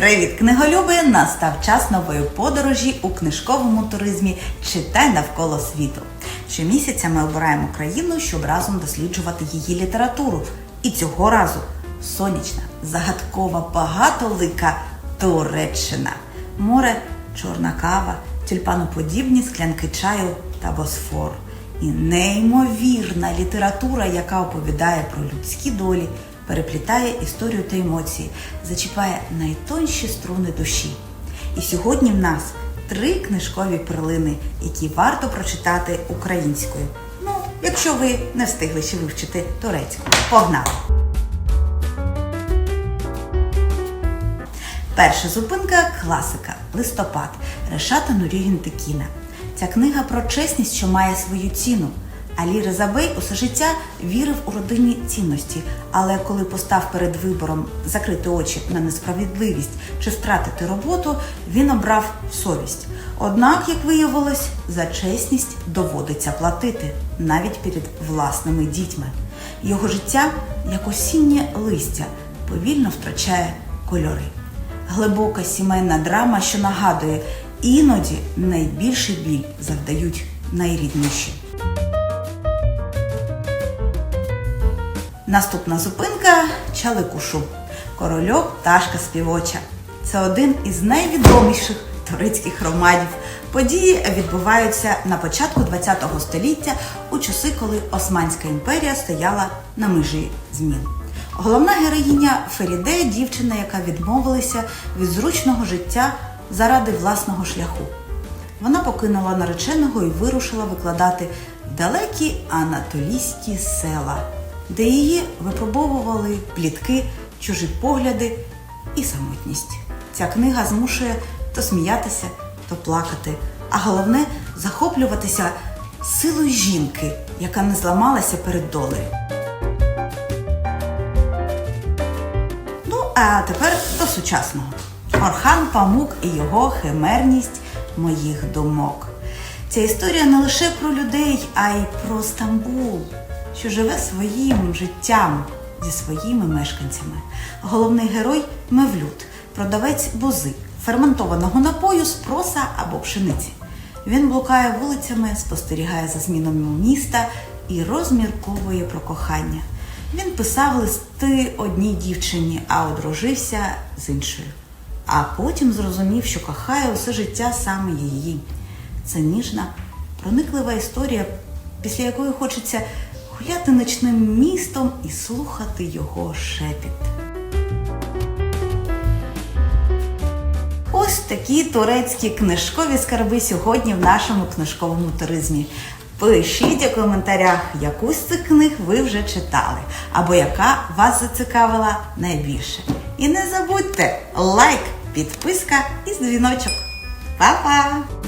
Привіт, книголюби! Настав час нової подорожі у книжковому туризмі Читай навколо світу. Щомісяця ми обираємо країну, щоб разом досліджувати її літературу. І цього разу сонячна, загадкова, багатолика Туреччина. Море, чорна кава, тюльпаноподібні склянки чаю та босфор. І неймовірна література, яка оповідає про людські долі, переплітає історію та емоції, зачіпає найтонші струни душі. І сьогодні в нас три книжкові перлини, які варто прочитати українською. Ну, якщо ви не встигли ще вивчити турецьку. Погнали! Перша зупинка класика Листопад Решата Нурігін Текіна. Ця книга про чесність, що має свою ціну. Алі Резабей усе життя вірив у родинні цінності, але коли постав перед вибором закрити очі на несправедливість чи втратити роботу, він обрав совість. Однак, як виявилось, за чесність доводиться платити навіть перед власними дітьми. Його життя, як осіннє листя, повільно втрачає кольори. Глибока сімейна драма, що нагадує, іноді найбільший біль завдають найрідніші. Наступна зупинка Чаликушу. Корольок пташка співоча. Це один із найвідоміших турецьких романів. Події відбуваються на початку ХХ століття у часи, коли Османська імперія стояла на межі змін. Головна героїня Феріде дівчина, яка відмовилася від зручного життя заради власного шляху. Вона покинула нареченого і вирушила викладати далекі анатолійські села, де її випробовували плітки, чужі погляди і самотність. Ця книга змушує то сміятися, то плакати, а головне захоплюватися силою жінки, яка не зламалася перед долею. Ну, а тепер до сучасного. Орхан Памук і його химерність моїх думок. Ця історія не лише про людей, а й про Стамбул, що живе своїм життям зі своїми мешканцями. Головний герой Мевлюд, продавець бузи, ферментованого напою з проса або пшениці. Він блукає вулицями, спостерігає за змінами міста і розмірковує про кохання. Він писав листи одній дівчині, а одружився з іншою. А потім зрозумів, що кохає усе життя саме її. Це ніжна, прониклива історія, після якої хочеться гуляти ночним містом і слухати його шепіт. Ось такі турецькі книжкові скарби сьогодні в нашому книжковому туризмі. Пишіть у коментарях, яку з цих книг ви вже читали, або яка вас зацікавила найбільше. І не забудьте лайк, підписка і дзвіночок. Па-па!